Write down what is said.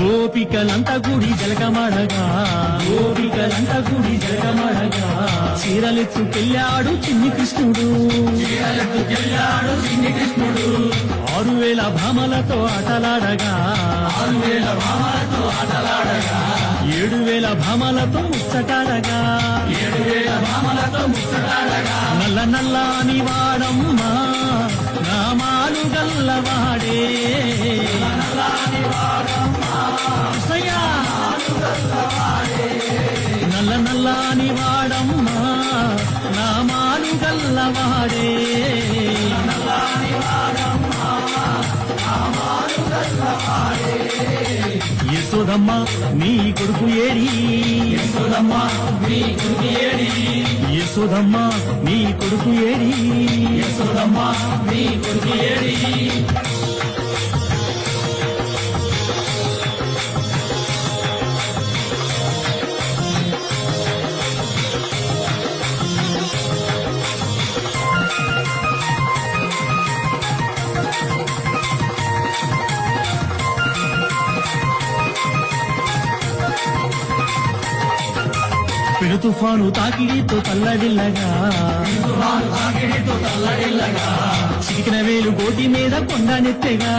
గోపికలంత గుడి జలగమడగా గోపికలంత గుడి జలకమడగా. చీరలెత్తుకెళ్ళాడు చిన్ని కృష్ణుడు చీరలెత్తుకెళ్ళాడు చిన్ని కృష్ణుడు. ఆరు వేల భామలతో ఆటలాడగా. ఆరు వేల భామలతో ఆటలాడగా ఏడు వేల భామలతో ముచ్చటాడగా. ఏడు వేల భామలతో ముచ్చటాడగా నల్ల నల్లని వాడమ్మా నామాలు గల్లవాడే. కృష్ణయ్య. నల్లని వాడమ్మా నామాలు గల్లవాడే. యశోదమ్మ నీ కొడుకు ఏడి. యశోదమ్మ నీ కొడుకు ఏడి. యశోదమ్మ నీ కొడుకు ఏడి. యశోదమ్మ నీ కొడుకు ఏడి. పెను తుఫాను తాకిడితో తల్లడిల్లగా. చిటికిన వేలు గోటి మీద కొండ నెత్తెగా.